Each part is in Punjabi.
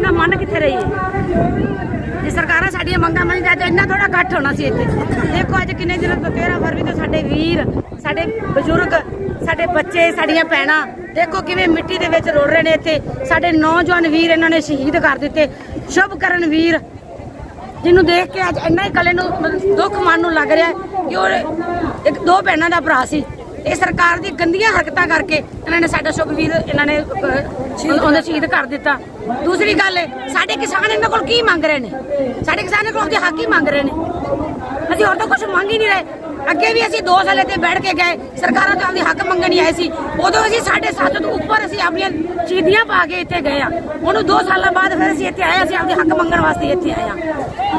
ਮੰਗਾਂ ਮੰਨ ਕਿੱਥੇ ਰਹੀ ਹੈ? ਜੇ ਸਰਕਾਰਾਂ ਸਾਡੀਆਂ ਮੰਗਾਂ ਮੰਨ ਜਾਂਦੇ ਇੰਨਾ ਥੋੜਾ ਇਕੱਠ ਹੋਣਾ ਸੀ ਇੱਥੇ। ਦੇਖੋ ਅੱਜ ਕਿੰਨੇ ਦਿਨਾਂ 13 ਫਰਵਰੀ ਤੋਂ ਸਾਡੇ ਵੀਰ, ਸਾਡੇ ਬਜ਼ੁਰਗ, ਸਾਡੇ ਬੱਚੇ, ਸਾਡੀਆਂ ਭੈਣਾਂ, ਦੇਖੋ ਕਿਵੇਂ ਮਿੱਟੀ ਦੇ ਵਿੱਚ ਰੋੜ ਰਹੇ ਨੇ ਇੱਥੇ। ਸਾਡੇ ਨੌਜਵਾਨ ਵੀਰ ਇਹਨਾਂ ਨੇ ਸ਼ਹੀਦ ਕਰ ਦਿੱਤੇ। ਸ਼ੁਭ ਕਰਨ ਵੀਰ, ਜਿਹਨੂੰ ਦੇਖ ਕੇ ਅੱਜ ਇੰਨਾ ਹੀ ਕਲੇ ਨੂੰ ਦੁੱਖ ਮਨ ਨੂੰ ਲੱਗ ਰਿਹਾ ਕਿ ਉਹ ਇੱਕ ਦੋ ਭੈਣਾਂ ਦਾ ਭਰਾ ਸੀ। ਇਹ ਸਰਕਾਰ ਦੀ ਗੰਦੀਆਂ ਹਰਕਤਾਂ ਕਰਕੇ ਇਹਨਾਂ ਨੇ ਸਾਡਾ ਸੁਖਵੀਰ ਇਹਨਾਂ ਨੇ ਉਹਦਾ ਸ਼ਹੀਦ ਕਰ ਦਿੱਤਾ। ਦੂਸਰੀ ਗੱਲ ਸਾਡੇ ਕਿਸਾਨ ਇਹਨਾਂ ਕੋਲ ਕੀ ਮੰਗ ਰਹੇ ਨੇ? ਸਾਡੇ ਕਿਸਾਨ ਇਹਨਾਂ ਕੋਲ ਉਹਦੇ ਹੱਕ ਹੀ ਮੰਗ ਰਹੇ ਨੇ। ਅਸੀਂ ਹੋਰ ਤਾਂ ਕੁਝ ਮੰਗ ਹੀ ਨਹੀਂ ਰਹੇ। ਅੱਗੇ ਵੀ ਅਸੀਂ 2 ਸਾਲ ਇੱਥੇ ਬੈਠ ਕੇ ਗਏ। ਸਰਕਾਰਾਂ ਤੋਂ ਆਪਦੇ ਹੱਕ ਮੰਗਣ ਹੀ ਆਏ ਸੀ। ਉਦੋਂ ਅਸੀਂ ਸਾਡੇ ਸੱਤ ਤੋਂ ਉੱਪਰ ਅਸੀਂ ਆਪਣੀਆਂ ਚੀਦੀਆਂ ਪਾ ਕੇ ਇੱਥੇ ਗਏ ਆ ਉਹਨੂੰ 2 ਸਾਲਾਂ ਬਾਅਦ ਫਿਰ ਅਸੀਂ ਇੱਥੇ ਆਏ ਅਸੀਂ ਆਪਦੇ ਹੱਕ ਮੰਗਣ ਵਾਸਤੇ ਇੱਥੇ ਆਏ ਆ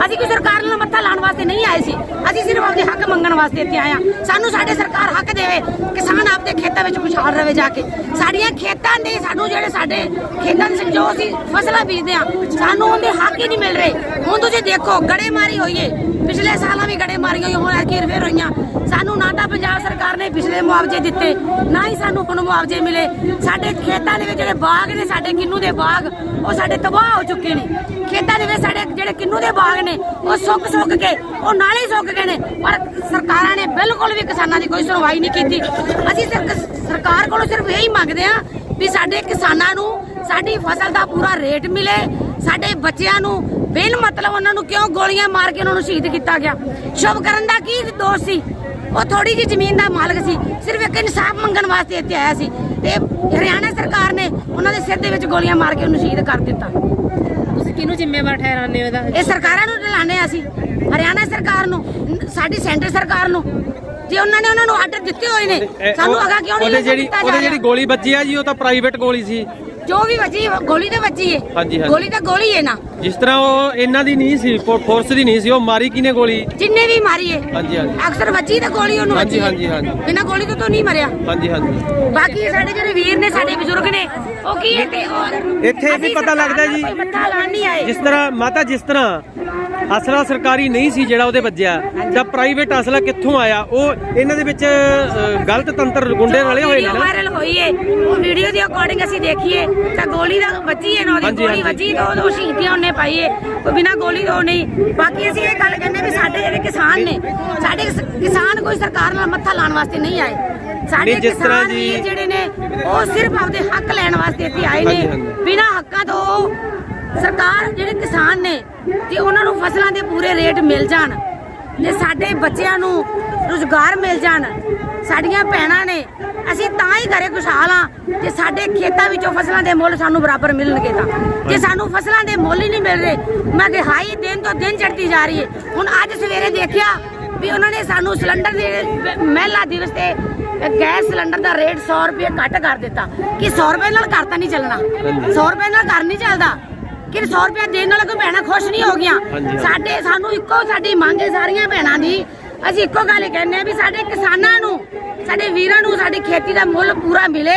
ਅਸੀਂ ਕੋਈ ਸਰਕਾਰ ਨਾਲ ਮੱਥਾ ਲਾਉਣ ਵਾਸਤੇ ਨਹੀਂ ਆਏ ਸੀ। ਅਸੀਂ ਸਿਰਫ ਆਪਦੇ ਹੱਕ ਮੰਗਣ ਵਾਸਤੇ ਇੱਥੇ ਆਏ ਆ ਸਾਨੂੰ ਸਾਡੇ ਸਰਕਾਰ ਹੱਕ ਦੇਵੇ, ਕਿਸਾਨ ਆਪਦੇ ਖੇਤਾਂ ਵਿੱਚ ਖੁਸ਼ਹਾਲ ਰਹੇ ਜਾ ਕੇ। ਸਾਡੀਆਂ ਖੇਤਾਂ ਦੇ ਸਾਨੂੰ ਜਿਹੜੇ ਸਾਡੇ ਖੇਤਾਂ ਦੇ ਜੋ ਅਸੀਂ ਫਸਲਾਂ ਬੀਜਦੇ ਆ ਸਾਨੂੰ ਉਹਦੇ ਹੱਕ ਹੀ ਨਹੀਂ ਮਿਲ ਰਹੇ। ਹੁਣ ਤੁਸੀਂ ਦੇਖੋ, ਗੜੇਮਾਰੀ ਹੋਈਏ ਪਿਛਲੇ ਸਾਲਾਂ ਵੀ ਗੜੇ ਮਾਰੀਆਂ ਹੋਈਆਂ, ਹੁਣ ਐਰਕੀ ਫੇਰ ਹੋਈਆਂ। ਸਾਨੂੰ ਨਾ ਤਾਂ ਪੰਜਾਬ ਸਰਕਾਰ ਨੇ ਪਿਛਲੇ ਮੁਆਵਜ਼ੇ ਦਿੱਤੇ, ਨਾ ਹੀ ਸਾਨੂੰ ਹੁਣ ਮੁਆਵਜ਼ੇ ਮਿਲੇ। ਸਾਡੇ ਖੇਤਾਂ ਦੇ ਵਿੱਚ ਜਿਹੜੇ ਬਾਗ ਨੇ, ਸਾਡੇ ਕਿੰਨੂ ਦੇ ਬਾਗ, ਉਹ ਸਾਡੇ ਤਬਾਹ ਹੋ ਚੁੱਕੇ ਨੇ। ਖੇਤਾਂ ਦੇ ਵਿੱਚ ਸਾਡੇ ਜਿਹੜੇ ਕਿੰਨੂ ਦੇ ਬਾਗ ਨੇ, ਉਹ ਸੁੱਕ ਸੁੱਕ ਕੇ, ਉਹ ਨਾਲੇ ਹੀ ਸੁੱਕ ਗਏ ਨੇ। ਪਰ ਸਰਕਾਰਾਂ ਨੇ ਬਿਲਕੁਲ ਵੀ ਕਿਸਾਨਾਂ ਦੀ ਕੋਈ ਸੁਣਵਾਈ ਨਹੀਂ ਕੀਤੀ। ਅਸੀਂ ਸਿਰਫ ਸਰਕਾਰ ਕੋਲੋਂ ਸਿਰਫ ਇਹੀ ਮੰਗਦੇ ਆ ਵੀ ਸਾਡੇ ਕਿਸਾਨਾਂ ਨੂੰ, ਸਾਡੀ ਫਸਲ ਦਾ ਪੂਰਾ ਰੇਟ ਮਿਲੇ, ਸਾਡੇ ਬੱਚਿਆਂ ਨੂੰ ਬਿਨ ਮਤਲਬ ਉਹਨਾਂ ਨੂੰ ਕਿਉਂ ਗੋਲੀਆਂ ਮਾਰ ਕੇ ਉਹਨਾਂ ਨੂੰ ਸ਼ਹੀਦ ਕੀਤਾ ਗਿਆ? ਸ਼ੁਭ ਕਰਨ ਦਾ ਕੀ ਦੋਸ਼ ਸੀ? ਉਹ ਥੋੜੀ ਜਿਹੀ ਜ਼ਮੀਨ ਦਾ ਮਾਲਕ ਸੀ ਸਿਰਫ ਇੱਕ ਇਨਸਾਫ ਮੰਗਣ ਵਾਸਤੇ ਇੱਥੇ ਆਇਆ ਸੀ ਤੇ ਹਰਿਆਣਾ ਸਰਕਾਰ ਨੇ ਉਹਨਾਂ ਦੇ ਸਿਰ ਦੇ ਵਿੱਚ ਗੋਲੀਆਂ ਮਾਰ ਕੇ ਉਹਨੂੰ ਸ਼ਹੀਦ ਕਰ ਦਿੱਤਾ। ਤੁਸੀਂ ਕਿਹਨੂੰ ਜ਼ਿੰਮੇਵਾਰ ਠਹਿਰਾਉਂਦੇ ਹੋ ਇਹਦਾ? ਇਹ ਸਰਕਾਰਾਂ ਨੂੰ ਢਲਾਣੇ ਅਸੀਂ। ਹਰਿਆਣਾ ਸਰਕਾਰ ਨੂੰ ਸਾਡੀ ਸੈਂਟਰ ਸਰਕਾਰ ਨੂੰ। ਜੇ ਉਹਨਾਂ ਨੇ ਉਹਨਾਂ ਨੂੰ ਆਰਡਰ ਦਿੱਤੇ ਹੋਏ ਨੇ ਸਾਨੂੰ ਅਗਾ ਕਿਉਂ ਨਹੀਂ ਉਹਦੇ ਲੱਗਣ ਜਿਹੜੀ ਦਿੱਤਾ ਜਾ ਉਹਦੇ? ਜਿਹੜੀ ਗੋਲੀ ਵੱਜੀ ਆ ਜੀ ਉਹ ਤਾਂ ਪ੍ਰਾਈਵੇਟ ਗੋਲੀ ਸੀ। ਜੋ ਵੀ ਵੱਜੀ ਗੋਲੀ ਤਾਂ ਵੱਜੀ ਏ। ਹਾਂਜੀ, ਹਾਂਜੀ। ਗੋਲੀ ਤਾਂ ਗੋਲੀ ਏ ਨਾ। ਜਿਸ ਤਰ੍ਹਾਂ ਉਹ ਇਹਨਾਂ ਦੀ ਨਹੀਂ ਸੀ ਫੋਰਸ ਦੀ ਨਹੀਂ ਸੀ ਉਹ ਮਾਰੀ ਕਿਨੇ ਗੋਲੀ? ਜਿੰਨੇ ਵੀ ਮਾਰੀ ਏ ਹਾਂਜੀ ਹਾਂਜੀ। ਅਕਸਰ ਵੱਜੀ ਤਾਂ ਗੋਲੀ ਉਹਨੂੰ ਹਾਂਜੀ, ਵੱਜੀ। ਹਾਂਜੀ, ਹਾਂਜੀ। ਬਿਨਾਂ ਗੋਲੀ ਤੋਂ ਤਾਂ ਨਹੀਂ ਮਰਿਆ। ਹਾਂਜੀ ਹਾਂਜੀ। ਬਾਕੀ ਸਾਡੇ ਜਿਹੜੇ ਵੀਰ ਨੇ ਸਾਡੇ ਬਜ਼ੁਰਗ ਨੇ ਉਹ ਕੀ ਇੱਥੇ ਉਹ- ਇੱਥੇ ਇਹ ਵੀ ਅਸੀਂ ਪਤਾ ਲੱਗਦਾ ਜੀ। ਕੋਈ ਨਹੀਂ ਆਏ। ਜਿਸ ਤਰ੍ਹਾਂ ਮਾਤਾ ਜਿਸ ਤਰ੍ਹਾਂ ਅਸਲਾ ਸਰਕਾਰੀ ਨਹੀਂ ਸੀ ਜਿਹੜਾ ਉਹਦੇ ਵੱਜਿਆ ਜਾਂ ਪ੍ਰਾਈਵੇਟ ਅਸਲਾ ਕਿੱਥੋਂ ਆਇਆ ਉਹ ਇਹਨਾਂ ਦੇ ਵਿੱਚ ਅ, ਗਲਤ ਤੰਤਰ ਗੁੰਡੇ ਰਲੇ ਹੋਏ ਨੇ ਵੀਡੀਓ ਨਾ। ਵਾਇਰਲ ਹੋਈ ਏ ਉਹ ਵੀਡੀਓ ਦੀ ਅਕੋਰਡਿੰਗ ਅਸੀਂ ਦੇਖੀਏ ਤਾਂ ਗੋਲੀ ਦਾ ਵੱਜੀ ਏ ਨਾ ਉਹਦੀ ਹਾਂਜੀ, ਗੋਲੀ ਹਾਂਜੀ। ਵੱਜੀ ਤਾਂ ਉਹ ਸ਼ਹੀਦੀਆਂ ਉਹਨੇ ਪਾਈ ਏ ਉਹ ਬਿਨਾਂ ਗੋਲੀ ਤੋਂ ਨਹੀਂ। ਬਾਕੀ ਅਸੀਂ ਇਹ ਗੱਲ ਕਹਿੰਦੇ ਵੀ ਸਾਡੇ ਜਿਹੜੇ ਕਿਸਾਨ ਨੇ ਸਾਡੇ ਕਿਸ- ਕਿਸਾਨ ਕੋਈ ਸਰਕਾਰ ਨਾਲ ਮੱਥਾ ਲਾਉਣ ਵਾਸਤੇ ਨਹੀਂ ਆਏ। ਸਾਡੇ ਕਿਸਾਨ ਵੀਰ ਜਿਹੜੇ ਨੇ ਉਹ ਸਿਰਫ ਆਪਦੇ ਹੱਕ ਲੈਣ ਵਾਸਤੇ ਇੱਥੇ ਆਏ ਨੇ। ਬਿਨਾਂ ਹੱਕਾਂ ਤੋਂ ਉਹ ਸਰਕਾਰ ਜਿਹੜੇ ਕਿਸਾਨ ਨੇ ਤੇ ਉਹਨਾਂ ਨੂੰ ਫਸਲਾਂ ਦੇ ਪੂਰੇ ਰੇਟ ਮਿਲ ਜਾਣ ਜੇ ਸਾਡੇ ਬੱਚਿਆਂ ਨੂੰ ਰੁਜ਼ਗਾਰ ਮਿਲ ਜਾਣ ਸਾਡੀਆਂ ਭੈਣਾਂ ਨੇ ਅਸੀਂ ਤਾਂ ਹੀ ਘਰੇ ਖੁਸ਼ਹਾਲ ਆ ਜੇ ਸਾਡੇ ਖੇਤਾਂ ਵਿੱਚੋਂ ਫਸਲਾਂ ਦੇ ਮੁੱਲ ਸਾਨੂੰ ਬਰਾਬਰ ਮਿਲਣਗੇ ਤਾਂ। ਜੇ ਸਾਨੂੰ ਫਸਲਾਂ ਦੇ ਮੁੱਲ ਹੀ ਨਹੀਂ ਮਿਲ ਰਹੇ ਮਹਿੰਗਾਈ ਦਿਨ ਤੋਂ ਦਿਨ ਚੜਦੀ ਜਾ ਰਹੀ ਹੈ। ਹੁਣ ਅੱਜ ਸਵੇਰੇ ਦੇਖਿਆ ਵੀ ਉਹਨਾਂ ਨੇ ਸਾਨੂੰ ਸਿਲੰਡਰ ਦੇ ਮਹਿਲਾ ਦਿਵਸ ਤੇ ਗੈਸ ਸਿਲੰਡਰ ਦਾ ਰੇਟ 100 ਰੁਪਏ ਘੱਟ ਕਰ ਦਿੱਤਾ। ਕਿ 100 ਰੁਪਏ ਨਾਲ ਘਰ ਤਾਂ ਨਹੀਂ ਚੱਲਣਾ। 100 ਰੁਪਏ ਨਾਲ ਘਰ ਨਹੀਂ ਚੱਲਦਾ। ਕਿ 100 ਰੁਪਏ ਦੇਣ ਨਾਲ ਕੋਈ ਭੈਣਾਂ ਖੁਸ਼ ਨਹੀਂ ਹੋ ਹਾਂਜੀ। ਸਾਡੇ ਸਾਨੂੰ ਇੱਕੋ ਸਾਡੀ ਮੰਗ ਹੈ ਸਾਰੀਆਂ ਭੈਣਾਂ ਦੀ ਅਸੀਂ ਇੱਕੋ ਗੱਲ ਹੀ ਕਹਿੰਦੇ ਆ ਵੀ ਸਾਡੇ ਕਿਸਾਨਾਂ ਨੂੰ ਸਾਡੇ ਵੀਰਾਂ ਨੂੰ ਸਾਡੀ ਖੇਤੀ ਦਾ ਮੁੱਲ ਪੂਰਾ ਮਿਲੇ।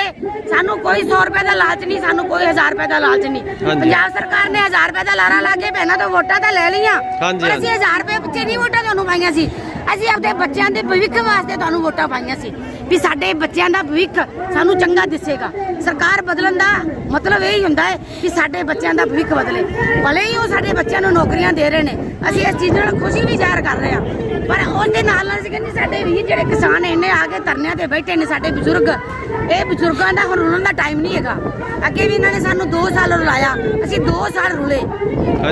ਸਾਨੂੰ ਕੋਈ 100 ਰੁਪਏ ਦਾ ਲਾਲਚ ਨਹੀਂ ਸਾਨੂੰ ਕੋਈ 1000 ਰੁਪਏ ਦਾ ਲਾਲਚ ਨਹੀਂ। ਪੰਜਾਬ ਸਰਕਾਰ ਨੇ 1000 ਰੁਪਏ ਦਾ ਲਾਰਾ ਲਾ ਕੇ ਭੈਣਾਂ ਤੋਂ ਵੋਟਾਂ ਤਾਂ ਲੈ ਲਈਆਂ। ਪਰ ਅਸੀਂ 1000 ਰੁਪਏ ਪਿੱਛੇ ਨਹੀਂ ਵੋਟਾਂ ਤੁਹਾਨੂੰ ਪਾਈਆਂ ਸੀ। ਅਸੀਂ ਆਪਣੇ ਬੱਚਿਆਂ ਦੇ ਭਵਿੱਖ ਵਾਸਤੇ ਤੁਹਾਨੂੰ ਵੋਟਾਂ ਪਾਈਆਂ ਸੀ ਵੀ ਸਾਡੇ ਬੱਚਿਆਂ ਦਾ ਭਵਿੱਖ ਸਾਨੂੰ ਚੰਗਾ ਦਿਸੇਗਾ। ਸਰਕਾਰ ਬਦਲਣ ਦਾ ਮਤਲਬ ਇਹ ਹੀ ਹੁੰਦਾ ਹੈ ਕਿ ਸਾਡੇ ਬੱਚਿਆਂ ਦਾ ਭਵਿੱਖ ਬਦਲੇ। ਭਲੇ ਹੀ ਉਹ ਸਾਡੇ ਬੱਚਿਆਂ ਨੂੰ ਨੌਕਰੀਆਂ ਦੇ ਰਹੇ ਨੇ। ਅਸੀਂ ਇਸ ਚੀਜ਼ ਨਾਲ ਖੁਸ਼ੀ ਵੀ ਜ਼ਾਹਰ ਕਰ ਰਹੇ ਹਾਂ। ਪਰ ਉਹਦੇ ਨਾਲ ਨਾਲ ਅਸੀਂ ਕਹਿੰਦੇ ਸਾਡੇ ਵੀਰ ਜਿਹੜੇ ਕਿਸਾਨ ਇੰਨੇ ਆ ਕੇ ਧਰਨਿਆਂ ਤੇ ਬੈਠੇ ਨੇ ਸਾਡੇ ਬਜ਼ੁਰਗ। ਇਹ ਬਜ਼ੁਰਗਾਂ ਦਾ ਹੁਣ ਰੁਲਣ ਦਾ ਟਾਈਮ ਨਹੀਂ ਹੈਗਾ। ਅੱਗੇ ਵੀ ਇਹਨਾਂ ਨੇ ਸਾਨੂੰ 2 ਸਾਲ ਰੁਲਾਇਆ। ਅਸੀਂ 2 ਸਾਲ ਰੁਲੇ।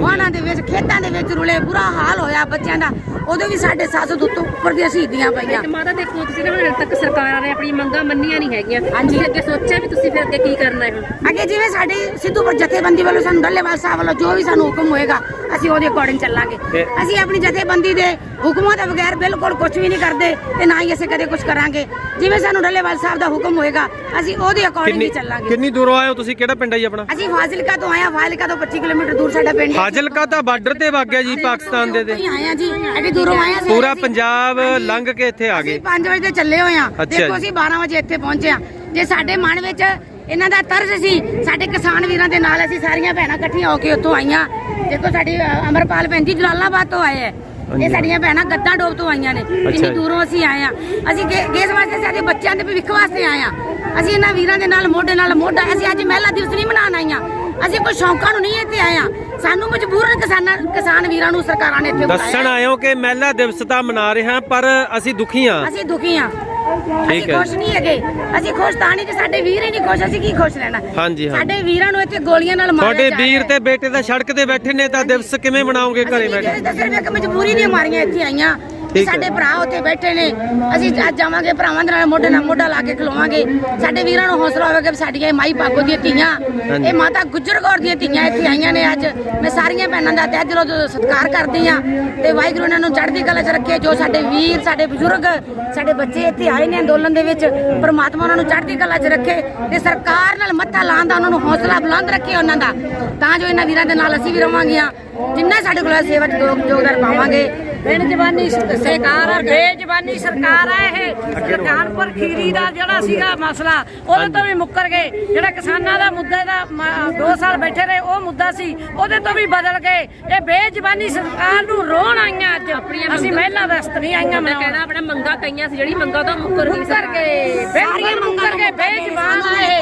ਉਹਨਾਂ ਦੇ ਵਿੱਚ ਖੇਤਾਂ ਦੇ ਵਿੱਚ ਰੁਲੇ। ਬੁਰਾ ਹਾਲ ਹੋਇਆ ਬੱਚਿਆਂ ਦਾ। ਉਦੋਂ ਵੀ ਸਾਡੇ ਸੱਸ ਤੋਂ ਉੱਪਰ ਦੀਆਂ ਸ਼ਹੀਦੀਆਂ ਪਈਆਂ। ਮਾਤਾ ਦੇਖੋ ਤੁਸੀਂ ਨਾ ਹੁਣ ਤੱਕ ਸਰਕਾਰਾਂ ਨੇ ਆਪਣੀ ਮੰਗਾਂ ਮੰਨੀਆਂ ਨਹੀਂ ਹੈਗੀਆਂ। ਹਾਂਜੀ। ਅੱਗੇ ਸੋਚਿਆ ਵੀ ਤੁਸੀਂ ਫਿਰ ਅੱਗੇ ਕੀ ਕਰਨਾ ਹੈ ਹੁਣ? ਅੱਗੇ ਜਿਵੇਂ ਸਾਡੀ ਸਿੱਧੂਪੁਰ ਜਥੇਬੰਦੀ ਵੱਲੋਂ ਸਾਨੂੰ ਡੱਲੇਵਾਲ ਸਾਹਿਬ ਵੱਲੋਂ ਜੋ ਵੀ ਸਾਨੂੰ ਹੁਕਮ ਹੋਏਗਾ ਅਸੀਂ ਉਹਦੇ ਅਕੋਰਡਿੰਗ ਚੱਲਾਂਗੇ। ਤੇ- ਅਸੀਂ ਆਪਣੀ ਜਥੇਬੰਦੀ ਦੇ ਹੁਕਮਾਂ ਤੋਂ ਬਗੈਰ ਬਿਲਕੁਲ ਕੁਝ ਵੀ ਨਹੀਂ ਕਰਦੇ ਤੇ ਨਾ ਹੀ ਅਸੀਂ ਕਦੇ ਕੁਝ ਕਰਾਂਗੇ। ਜਿਵੇਂ ਸਾਨੂੰ ਡੱਲੇਵਾਲ ਸਾਹਿਬ ਦਾ ਹੁਕਮ ਹੋਏਗਾ ਅਸੀਂ ਉਹਦੇ ਅਕੋਰਡਿੰਗ ਹੀ ਚੱਲਾਂਗੇ। ਕਿੰਨੀ ਦੂਰੋਂ ਆਏ ਹੋ ਤੁਸੀਂ? ਕਿਹੜਾ ਪਿੰਡ ਹੈ ਜੀ ਆਪਣਾ? ਅਸੀਂ ਫਾਜ਼ਿਲਕਾ ਤੋਂ ਹਾਂ ਫਾਜ਼ਿਲਕਾ ਤੋਂ 25 ਕਿਲੋਮੀਟਰ ਦੂਰ ਸਾਡਾ ਪਿੰਡ ਹੈ ਫਾਜ਼ਿਲਕਾ ਤਾਂ ਬਾਰਡਰ ਤੇ ਵਗ ਗਿਆ ਜੀ ਪਾਕਿਸਤਾਨ ਦੇ ਤੇ। ਅਸੀਂ ਆਏ ਜੀ ਐਡੀ ਦੂਰੋਂ ਆਏ ਹਾਂ ਪੂਰਾ ਅਸੀਂ- ਪੰਜਾਬ ਲੰਘ ਕੇ ਇੱਥੇ ਆ ਅਸੀਂ ਗਏ 5 ਵਜੇ ਤੇ ਚੱਲੇ ਹੋਏ ਆ ਅੱਛਾ ਦੇਖੋ ਜੀ। ਅਸੀਂ 12 ਵਜੇ ਇੱਥੇ ਪਹੁੰਚੇ ਆ ਜੇ ਸਾਡੇ ਮਨ ਵਿੱਚ ਇਹਨਾਂ ਦਾ ਤਰਸ ਸੀ ਸਾਡੇ ਕਿਸਾਨ ਵੀਰਾਂ ਦੇ ਨਾਲ ਅਸੀਂ ਸਾਰੀਆਂ ਭੈਣਾਂ ਇਕੱਠੀਆਂ ਹੋ ਕੇ ਉੱਥੋਂ ਆਈਆਂ। ਦੇਖੋ ਸਾਡੀ ਅਮਰਪਾਲ ਭੈਣ ਜੀ ਜਲਾਲਾਬਾਦ ਤੋਂ ਆਏ ਹੈ। ਇਹ ਸਾਡੀਆਂ ਭੈਣਾਂ ਗੱਦਾਂ ਡੋਬ ਤੋਂ ਆਈਆਂ ਨੇ। ਜੀ। ਦੂਰੋਂ ਅਸੀਂ ਆਏ ਆ। ਅਸੀਂ ਕਿਸ ਵਾਸਤੇ ਸਾਡੇ ਬੱਚਿਆਂ ਦੇ ਭਵਿੱਖ ਵਾਸਤੇ ਆਏ ਆ। ਅਸੀਂ ਇਹਨਾਂ ਵੀਰਾਂ ਦੇ ਨਾਲ ਮੋਢੇ ਨਾਲ ਮੋਢਾ ਅਸੀਂ ਅੱਜ ਮਹਿਲਾ ਦਿਵਸ ਨਹੀਂ ਮਨਾਉਣ ਆਈਆਂ। ਅਸੀਂ ਕੋਈ ਸ਼ੌਂਕਾਂ ਨੂੰ ਨਹੀਂ ਇੱਥੇ ਆਏ ਆ। ਸਾਨੂੰ ਮਜਬੂਰਨ ਕਿਸਾਨਾਂ ਕਿਸਾਨ ਵੀਰਾਂ ਨੂੰ ਸਰਕਾਰਾਂ ਨੇ ਇੱਥੇ ਦੱਸਣ ਬੁਲਾਇਆ ਆਇਓ ਕਿ ਮਹਿਲਾ ਦਿਵਸ ਤਾਂ ਮਨਾ ਰਹੇ ਹਾਂ ਪਰ ਅਸੀਂ ਦੁਖੀ ਹਾਂ ਅਸੀਂ ਦੁਖੀ ਆ। ਅਸੀਂ ਠੀਕ ਹੈ ਖੁਸ਼ ਨਹੀਂ ਹੈਗੇ। ਅਸੀਂ ਖੁਸ਼ ਤਾਂ ਨਹੀਂ ਕਿ ਸਾਡੇ ਵੀਰ ਹੀ ਨਹੀਂ ਖੁਸ਼ ਅਸੀਂ ਕੀ ਖੁਸ਼ ਰਹਿਣਾ? ਹਾਂਜੀ, ਹਾਂ। ਸਾਡੇ ਵੀਰਾਂ ਨੂੰ ਇੱਥੇ ਗੋਲੀਆਂ ਨਾਲ ਮਾਰਿਆ ਤੁਹਾਡੇ ਜਾ ਵੀਰ ਤੇ ਬੇਟੇ ਤਾਂ ਸੜਕ ਤੇ ਬੈਠੇ ਨੇ ਤਾਂ ਦਿਵਸ ਕਿਵੇਂ ਮਨਾਓਗੇ ਘਰੇ ਅਸੀਂ ਬੈਠੇ ਤਾਂ ਸਿਰਫ ਇੱਕ ਮਜਬੂਰੀ ਦੀਆਂ ਮਾਰੀਆਂ ਇੱਥੇ ਆਈਆਂ। ਹੈ। ਸਾਡੇ ਭਰਾ ਉੱਥੇ ਬੈਠੇ ਨੇ। ਅਸੀਂ ਅੱਜ ਜਾਵਾਂਗੇ ਭਰਾਵਾਂ ਦੇ ਨਾਲ ਮੋਢੇ ਨਾਲ ਮੋਢਾ ਲਾ ਕੇ ਖਲੋਵਾਂਗੇ। ਸਾਡੇ ਵੀਰਾਂ ਨੂੰ ਹੌਸਲਾ ਹੋਵੇਗਾ ਕਿ ਸਾਡੀਆਂ ਇਹ ਮਾਈ ਭਾਗੋ ਦੀਆਂ ਧੀਆਂ। ਇਹ ਮਾਤਾ ਗੁੱਜਰ ਕੌਰ ਦੀਆਂ ਧੀਆਂ ਇੱਥੇ ਆਈਆਂ ਨੇ ਅੱਜ। ਮੈਂ ਸਾਰੀਆਂ ਭੈਣਾਂ ਦਾ ਤਹਿ ਦਿਲੋਂ ਸਤਿਕਾਰ ਕਰਦੀ ਆ ਤੇ ਵਾਹਿਗੁਰੂ ਇਹਨਾਂ ਨੂੰ ਚੜ੍ਹਦੀ ਕਲਾ 'ਚ ਰੱਖੇ ਜੋ ਸਾਡੇ ਵੀਰ ਸਾਡੇ ਬਜ਼ੁਰਗ ਸਾਡੇ ਬੱਚੇ ਇੱਥੇ ਆਏ ਨੇ ਅੰਦੋਲਨ ਦੇ ਵਿੱਚ ਪਰਮਾਤਮਾ ਉਹਨਾਂ ਨੂੰ ਚੜ੍ਹਦੀ ਕਲਾ 'ਚ ਰੱਖੇ ਤੇ ਸਰਕਾਰ ਨਾਲ ਮੱਥਾ ਲਾਉਣ ਦਾ ਉਹਨਾਂ ਨੂੰ ਹੌਸਲਾ ਬੁਲੰਦ ਰੱਖੇ ਉਹਨਾਂ ਦਾ। ਤਾਂ ਜੋ ਇਹਨਾਂ ਵੀਰਾਂ ਦੇ ਨਾਲ ਅਸੀਂ ਵੀ ਰਵਾਂਗੀਆਂ। ਜਿੰਨਾ ਸਾਡੇ ਕੋਲ ਸੇਵਾ 'ਚ ਯੋਗ- ਯੋਗਦਾਨ ਪਾਵਾਂਗੇ। ਬਿਨ ਜਵਾਨੀ ਸਰਕਾਰ ਆ ਬੇਜਵਾਨੀ ਸਰਕਾਰ ਆ ਇਹ ਸੁਲਤਾਨਪੁਰ ਖੀਰੀ ਦਾ ਜਿਹੜਾ ਸੀਗਾ ਮਸਲਾ ਉਹਦੇ ਤੋਂ ਵੀ ਮੁੱਕਰ ਗਏ। ਜਿਹੜਾ ਕਿਸਾਨਾਂ ਦਾ ਮੁੱਦੇ ਦਾ 2 ਸਾਲ ਬੈਠੇ ਰਹੇ ਉਹ ਮੁੱਦਾ ਸੀ ਉਹਦੇ ਤੋਂ ਵੀ ਬਦਲ ਗਏ। ਇਹ ਬੇਜਵਾਨੀ ਸਰਕਾਰ ਨੂੰ ਰੋਣ ਆਈਆਂ ਅੱਜ। ਅਸੀਂ ਮਹਿਲਾ ਵਸਤ ਨਹੀਂ ਆਈਆਂ ਮੈਂ ਕਹਿਣਾ ਆਪਣਾ ਮੰਗਾ ਕਈਆਂ ਸੀ ਜਿਹੜੀ ਮੰਗਾ ਤੋਂ ਮੁੱਕਰ ਗਈ ਮੁੱਕਰ ਗਏ ਬਿਲਕੁਲ ਮੁੱਕਰ ਗਏ ਬੇਜਵਾਨ ਆ ਇਹ।